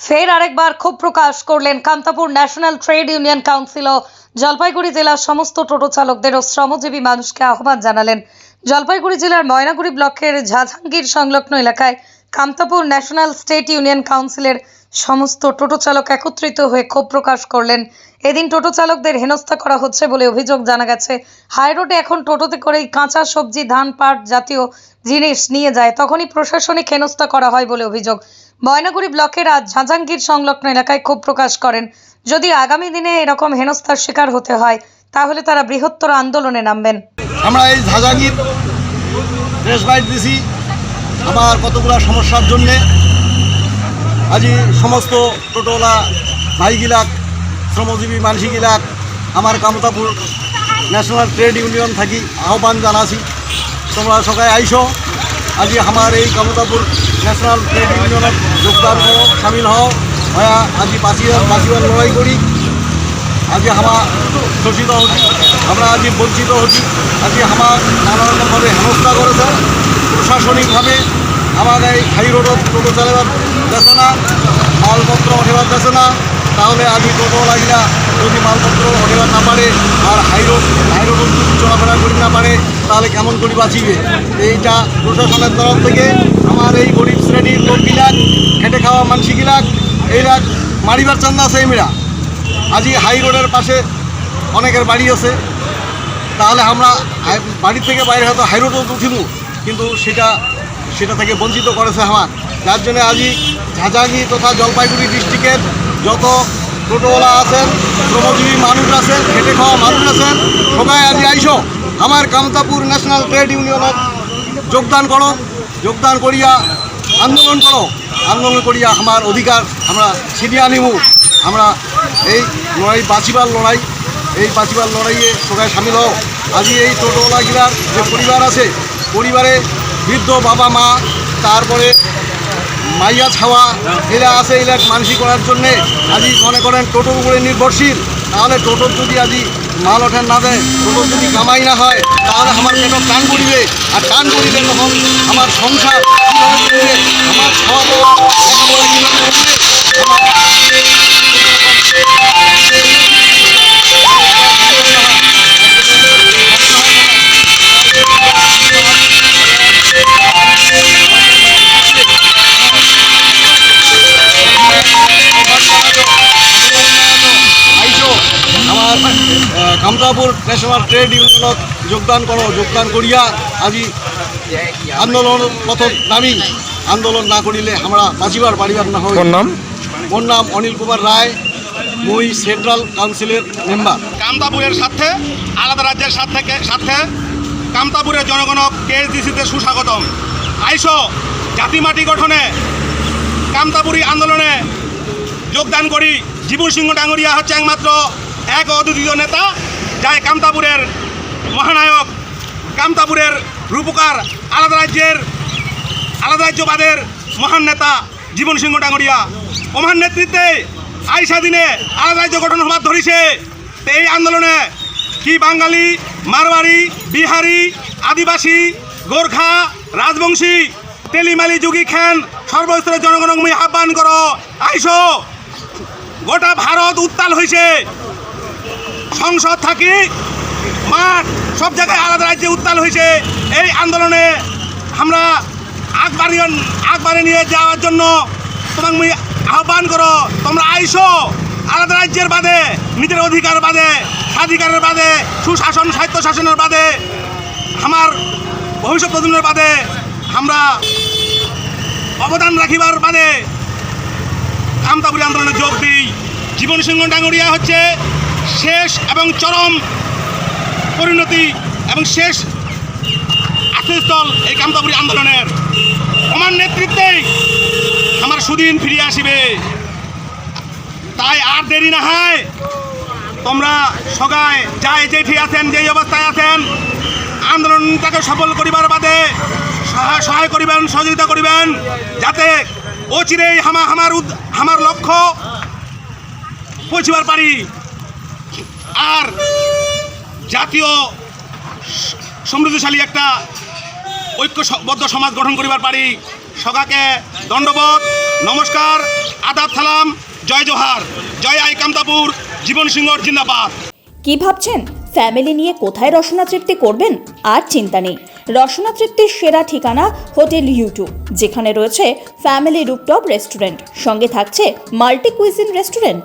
ফের আরেকবার ক্ষোভ প্রকাশ করলেন Kantapur national trade union council ও জলপাইগুড়ি জেলার সমস্ত টোটো চালকদের ও শ্রমজীবী মানুষকে আহ্বান জানালেন। জলপাইগুড়ি জেলার ময়নাগুড়ি ব্লকের ঝাঝাঙ্গির সংলগ্ন এলাকায় কামতাপুর ন্যাশনাল স্টেট ইউনিয়ন কাউন্সিলের সমস্ত টোটো চালক একত্রিত হয়ে ক্ষোভ প্রকাশ করলেন। এদিন টোটো চালকদের হেনস্থা করা হচ্ছে বলে অভিযোগ জানা গেছে। হাইরোডে এখন টোটোতে করেই কাঁচা সবজি, ধান, পাট জাতীয় জিনিস নিয়ে যায়, তখনই প্রশাসনিক হেনস্থা করা হয় বলে অভিযোগ। ময়নাগুড়ি ব্লকের আজ ঝাঁঝাঙ্গির সংলগ্ন এলাকায় ক্ষোভ প্রকাশ করেন। যদি আগামী দিনে এরকম হেনস্থার শিকার হতে হয়, তাহলে তারা বৃহত্তর আন্দোলনে নামবেন। আমরা এই ঝাঁঝাঙ্গির প্রেস বাইট দিছি। আমার কতগুলো সমস্যার জন্যে আজি সমস্ত টোটোলা ভাইগিলাক, শ্রমজীবী মানসিগিলাক আমার কামতাপুর ন্যাশনাল ট্রেড ইউনিয়ন থাকি আহ্বান জানাছি। তোমরা সবাই আইসো। আজি আমার এই কামতাপুর ন্যাশনাল ট্রেড ইউনিয়নত যোগদান করো সামিল হও। হয়া, আজি বাঁচিবার বাঁচিবার লড়াই করি। আজি আমার শোষিত হচ্ছি আমরা আজি বঞ্চিত হচ্ছি আজি আমার নানা রকমভাবে হেনস্থা করেছে। প্রশাসনিকভাবে এই হাই রোডত টোটো চালাবার যাচ্ছে না, মালপত্র ওঠেবার যাচ্ছে না। তাহলে আজি টোটো লাগিলা যদি মালপত্র ওঠেবার না পারে আর হাই রোড হাই রোডত যদি চলাফেরা করি না পারে তাহলে কেমন করি বাঁচিবে? এইটা প্রশাসনের তরফ থেকে আমার এই গরিব শ্রেণির লোকগিলাক খেটে খাওয়া মানসিগিলাক এইরা মারিবার চান্দা আছে এমিরা। আজি হাই রোডের পাশে অনেকের বাড়ি আছে। তাহলে আমরা বাড়ি থেকে বাইরে হয়তো হাই রোডও উঠিব, কিন্তু সেটা সেটা থেকে বঞ্চিত করেছে আমার। যার জন্য আজি ঝাঁঝাঙ্গি তথা জলপাইগুড়ি ডিস্ট্রিক্টের যত টোটোওয়ালা আছেন, শ্রমজীবী মানুষ আছেন, খেটে খাওয়া মানুষ আছেন, সবাই আজি আইসো। আমার কামতাপুর ন্যাশনাল ট্রেড ইউনিয়নত যোগদান করো, যোগদান করিয়া আন্দোলন করো। আন্দোলন করিয়া আমার অধিকার, আমরা ছিনিয়ে আনিব আমরা এই লড়াই, বাঁচিবার লড়াই, এই বাঁচিবার লড়াইয়ে সবাই সামিল হও। আজি এই টোটোওয়ালাগিলার যে পরিবার আছে, পরিবারে বৃদ্ধ বাবা মা, তারপরে মাইয়া ছাওয়া, এরা আছে এরা মানসিক করার জন্যে। আজি মনে করেন টোটোর উপরে নির্ভরশীল। তাহলে টোটোর যদি আজি মাল ওঠেন না দেয় টোটোর যদি কামাই না হয়, তাহলে আমার পেট টান পড়িবে আর টান পড়িবে তখন আমার সংসার কীভাবে আমার খাওয়া দাওয়া কীভাবে কামতাপুর ন্যাশনাল ট্রেড ইউনিয়নত যোগদান করো যোগদান করিয়া আজি আন্দোলন পথ নামি। আন্দোলন না করিলে আমরা বাঁচিবার পারিবার না হয় নাম? মোর নাম অনিল কুমার রায় মুই সেন্ট্রাল কাউন্সিলের মেম্বার। কামতাপুরের সাথে আলাদা রাজ্যের সাথে সাথে কামতাপুরের জনগণক কেএসডিসিতে সুস্বাগতম। আইসো জাতি মাটি গঠনে কামতাপুরি আন্দোলনে যোগদান করি। জীবন সিংহ ডাঙ্গরিয়া হচ্ছে একমাত্র এক অদ্বিতীয় নেতা। যাই কামতাপুরের মহানায়ক কামতাপুরের রূপকার, আলাদা রাজ্যের, আলাদা রাজ্যবাদের মহান নেতা জীবন সিংহ ডাঙ্গরিয়া ওমার নেতৃত্বে আইসা দিনে আলাদা রাজ্য গঠন হবার ধরিছে। এই আন্দোলনে কি বাঙালি মারওয়ারি বিহারি, আদিবাসী, গোর্খা, রাজবংশী, তেলিমালি, যুগী খান, সর্বস্তরের জনগণক মুই আহ্বান করো, আইসো। গোটা ভারত উত্তাল হয়েছে সংসদ থাকি, মাঠ, সব জায়গায় আলাদা রাজ্যে উত্তাল হয়েছে এই আন্দোলনে আমরা আগবাড়ি আগবাড়ি নিয়ে যাওয়ার জন্য তোমাকে আহ্বান করো, তোমরা আইসো। আলাদা রাজ্যের বাদে, নিজের অধিকার বাদে, স্বাধিকারের বাদে, সুশাসন সাহিত্য শাসনের বাদে, আমার ভবিষ্যৎ প্রজন্মের বাদে আমরা অবদান রাখিবার বাদে কামতাপুরি আন্দোলনে যোগ দিই। জীবন সিংহ ডাঙ্গরিয়া হচ্ছে। শেষ এবং চরম পরিণতি এবং শেষ আশ্রয়স্থল এই কামতাপুরি আন্দোলনের আমার নেতৃত্বেই আমার সুদিন ফিরিয়ে আসিবে। তাই আর দেরি না হয়। তোমরা সগায় যাই যেটি আছেন, যেই অবস্থায় আছেন, আন্দোলনটাকে সফল করিবার বাদে সহায় সহায় করিবেন, সহযোগিতা করিবেন, যাতে অচিরেই হামা হামার উদ- হামার লক্ষ্য পৌঁছিবার পারি। আর জাতীয় সমৃদ্ধশালী একটা ঐক্যবদ্ধ সমাজ গঠন করিবার পারি। সগাকে দণ্ডবোধ। নমস্কার। আদাব সালাম। জয় জোহার। জয় আই কামতাপুর। জীবন সিংহর জিন্দাবাদ। কি ভাবছেন? ফ্যামিলি নিয়ে কোথায় রসনা তৃপ্তি করবেন? আর চিন্তা নেই। রসনা তৃপ্তির সেরা ঠিকানা হোটেল ইউটিউব যেখানে রয়েছে ফ্যামিলি রুপটপ রেস্টুরেন্ট। সঙ্গে থাকছে মাল্টি কুইজিন রেস্টুরেন্ট।